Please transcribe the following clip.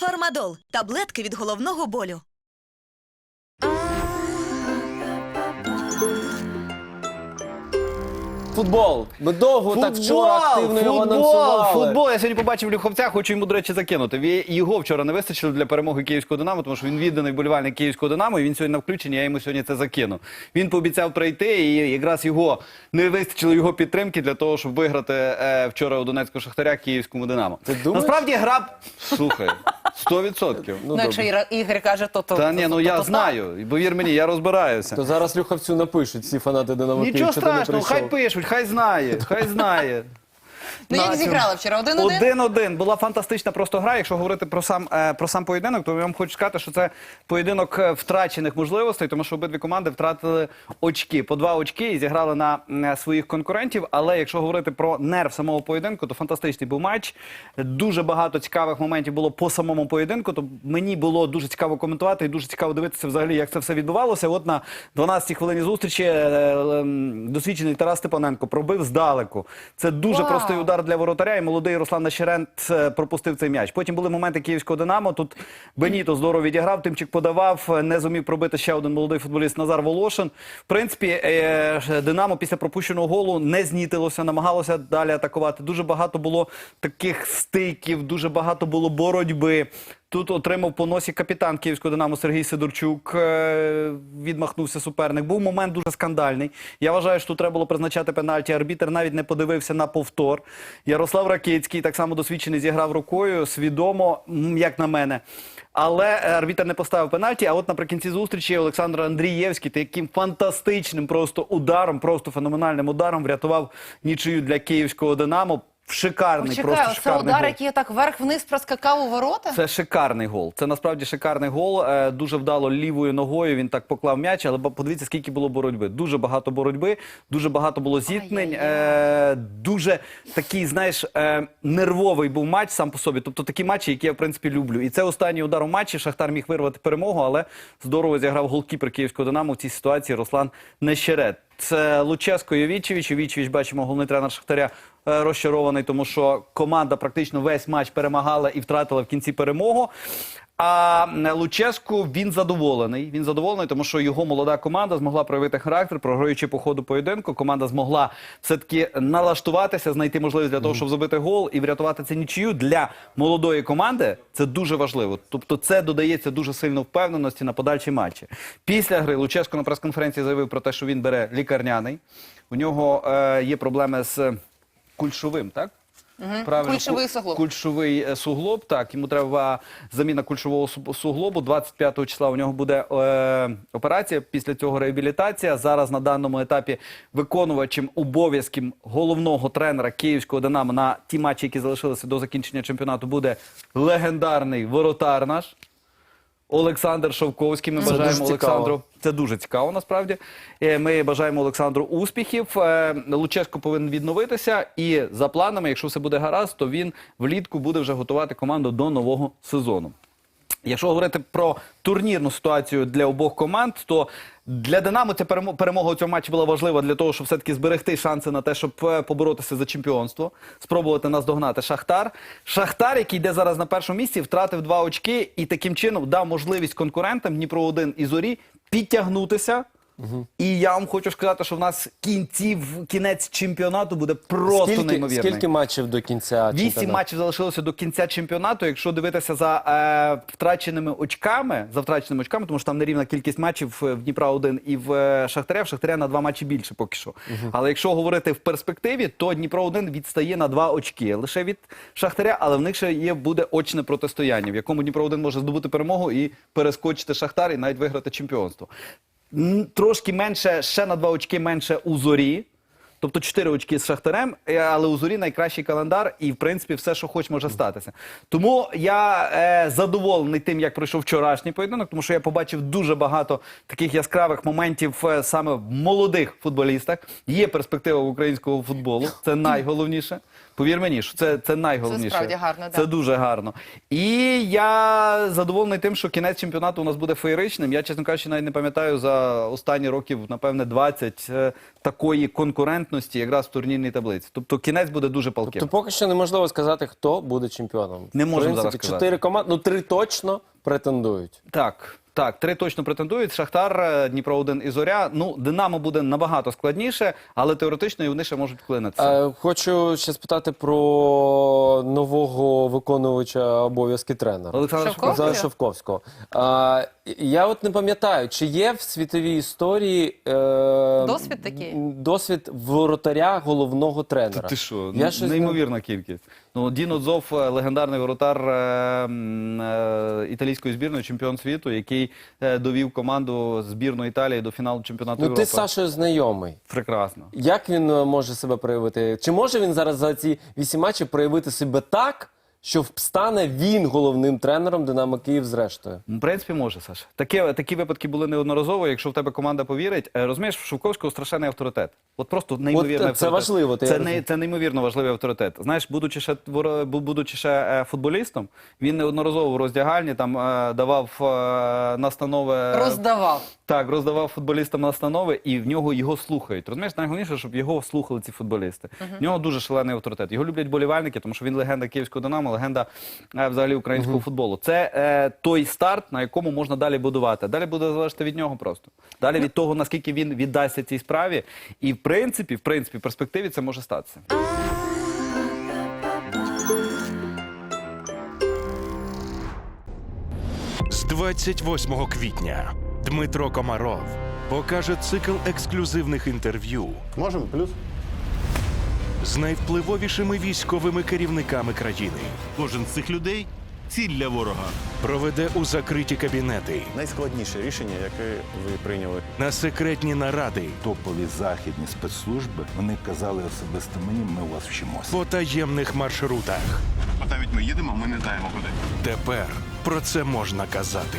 Фармадол таблетки від головного болю. Футбол. Ми довго так вчора активно його футбол, анонсували. футбол. Я сьогодні побачив Люховця, хочу йому, до речі, закинути. Ві- Його вчора не вистачило для перемоги київського Динамо, тому що він відданий вболівальник київського Динамо, і він сьогодні на включенні, я йому сьогодні це закину. Він пообіцяв прийти, і якраз його не вистачило його підтримки для того, щоб виграти е, вчора у Донецького Шахтаря київському Динамо. Ти думаєш? Насправді гра. Слухай, 100%. Ну, Ну, якщо. Іра- Ігор каже, то то Та ні, ну я знаю. І Повір мені, я розбираюся. То зараз Люховцю напишуть всі фанати Динамо Київ, Нічого що ти не страшного, хай пишуть, хай знає, хай знає. Ну як Наче. зіграли вчора? Один-один? Один-один. Була фантастична просто гра. Якщо говорити про сам, е, про сам поєдинок, то я вам хочу сказати, що це поєдинок е, втрачених можливостей, тому що обидві команди втратили очки. По два очки і зіграли на е, своїх конкурентів. Але якщо говорити про нерв самого поєдинку, то фантастичний був матч. Дуже багато цікавих моментів було по самому поєдинку. То мені було дуже цікаво коментувати і дуже цікаво дивитися взагалі, як це все відбувалося. От на 12-й хвилині зустрічі е, е, досвідчений Тарас Степаненко пробив здалеку. Це дуже Вау. простий удар для воротаря, і молодий Руслан Нащерент е, пропустив цей м'яч. Потім були моменти київського Динамо. Тут Беніто здорово відіграв, тимчик подавав, е, не зумів пробити ще один молодий футболіст Назар Волошин. В принципі, е, Динамо після пропущеного голу не знітилося, намагалося далі атакувати. Дуже багато було таких стиків, дуже багато було боротьби. Тут отримав по носі капітан київського Динамо Сергій Сидорчук. е, Відмахнувся суперник. Був момент дуже скандальний. Я вважаю, що тут треба було призначати пенальті. Арбітер навіть не подивився на повтор. Ярослав Ракицький, так само досвідчений, зіграв рукою свідомо, як на мене. Але е, арбітер не поставив пенальті. А от наприкінці зустрічі Олександр Андрієвський таким фантастичним просто ударом, просто феноменальним ударом врятував нічию для київського Динамо. Шикарний, Почекай, просто це шикарний удар, гол. який так вверх-вниз проскакав у ворота? Це шикарний гол. Це насправді шикарний гол. Е, Дуже вдало лівою ногою. Він так поклав м'яч, але ба- подивіться, скільки було боротьби. Дуже багато боротьби, дуже багато було зіткнень. Е, Дуже такий, знаєш, е, нервовий був матч сам по собі. Тобто такі матчі, які я в принципі люблю. І це останній удар у матчі. Шахтар міг вирвати перемогу, але здорово зіграв голкіпер київського динамо в цій ситуації Руслан Нещерет. Це Луческо Йовічевич. Йовічевич, бачимо, головний тренер Шахтаря е, розчарований, тому що команда практично весь матч перемагала і втратила в кінці перемогу. А Луческу він задоволений. Він задоволений, тому що його молода команда змогла проявити характер, програючи по ходу поєдинку. Команда змогла все-таки налаштуватися, знайти можливість для того, щоб забити гол і врятувати це нічию для молодої команди. Це дуже важливо. Тобто, це додається дуже сильно впевненості на подальші матчі. Після гри Луческо на прес-конференції заявив про те, що він бере лікарняний. У нього е, є проблеми з кульшовим, так? Правильно, Кульшовий суглоб. Кульшовий е, суглоб, так, йому треба заміна кульшового суглобу. 25 числа у нього буде е, операція, після цього реабілітація. Зараз на даному етапі виконувачем обов'язків головного тренера київського Динамо на ті матчі, які залишилися до закінчення чемпіонату, буде легендарний воротар наш. Олександр Шовковський. Ми Це бажаємо дуже цікаво. Олександру. Це дуже цікаво, насправді. Е, Ми бажаємо Олександру успіхів. Е, Луческо повинен відновитися. І за планами, якщо все буде гаразд, то він влітку буде вже готувати команду до нового сезону. Якщо говорити про турнірну ситуацію для обох команд, то для Динамо ця перемога у цьому матчі була важлива для того, щоб все-таки зберегти шанси на те, щоб е, поборотися за чемпіонство, спробувати наздогнати Шахтар. Шахтар, який йде зараз на першому місці, втратив два очки і таким чином дав можливість конкурентам Дніпро 1 і Зорі підтягнутися. І я вам хочу сказати, що в нас кінців кінець чемпіонату буде просто скільки, неймовірний. скільки матчів до кінця Вісім матчів залишилося до кінця чемпіонату. Якщо дивитися за е, втраченими очками, за втраченими очками, тому що там нерівна кількість матчів в Дніпра 1 і в е, Шахтаря. В Шахтаря на два матчі більше поки що. Але якщо говорити в перспективі, то Дніпро 1 відстає на два очки лише від Шахтаря, але в них ще є буде очне протистояння, в якому Дніпро 1 може здобути перемогу і перескочити Шахтар і навіть виграти чемпіонство. Трошки менше, ще на два очки менше у зорі. Тобто 4 очки з Шахтарем, е, але у зорі найкращий календар, і в принципі все, що хоч, може статися. Тому я е, задоволений тим, як пройшов вчорашній поєдинок, тому що я побачив дуже багато таких яскравих моментів е, саме в молодих футболістах. Є перспектива в українського футболу, це найголовніше. Повір мені, що це, це найголовніше. Це справді гарно, да. Це дуже гарно. І я задоволений тим, що кінець чемпіонату у нас буде феєричним. Я, чесно кажучи, навіть не пам'ятаю за останні років, напевне, 20 е, такої конкурентності якраз в турнірній таблиці. Тобто кінець буде дуже палким. То поки що неможливо сказати, хто буде чемпіоном. Не можемо В принципі, зараз сказати. чотири команди, ну три точно претендують. Так, так, три точно претендують. Шахтар, е, Дніпро 1 і Зоря. Ну, Динамо буде набагато складніше, але теоретично і вони ще можуть вклинитися. Е, хочу ще спитати про нового виконувача обов'язки тренера. Олександра Шовков? Шевков. Шовковського. Я от не пам'ятаю, чи є в світовій історії е, Досвід такий? досвід воротаря головного тренера. Ти що? Я Ну, щось Неймовірна кількість. Ну, Діно Дзов, е, легендарний воротар е, е, італійської збірної, чемпіон світу, який е, довів команду збірної Італії до фіналу чемпіонату Ну Європи. ти з Сашою знайомий. Прекрасно. Як він е, може себе проявити? Чи може він зараз за ці вісім матчів проявити себе так, що стане він головним тренером Динамо Київ зрештою? В принципі, може, Саша. Такі, такі випадки були неодноразово. Якщо в тебе команда повірить, Е, розумієш, в Шовковського страшенний авторитет. От просто неймовірний це авторитет. важливо, ти Це, не, це неймовірно важливий авторитет. Знаєш, будучи ще бу- будучи ще е, футболістом, він неодноразово в роздягальні там е, давав е, настанови. Роздавав. Так, роздавав футболістам настанови, і в нього його слухають. Розумієш, найголовніше, щоб його слухали ці футболісти. В нього дуже шалений авторитет. Його люблять болівальники, тому що він легенда київського динамо, легенда е, взагалі українського футболу. Це е, той старт, на якому можна далі будувати. Далі буде залежати від нього просто. Далі від того, наскільки він віддасться цій справі. І в принципі, в принципі, в перспективі це може статися. З 28 квітня Дмитро Комаров покаже цикл ексклюзивних інтерв'ю Можемо плюс? з найвпливовішими військовими керівниками країни. Кожен з цих людей ціль для ворога. Проведе у закриті кабінети Найскладніше рішення, яке ви прийняли. на секретні наради топові західні спецслужби вони казали особисто мені, ми у вас вчимося. по таємних маршрутах. От навіть ми їдемо, ми не знаємо куди. Тепер про це можна казати.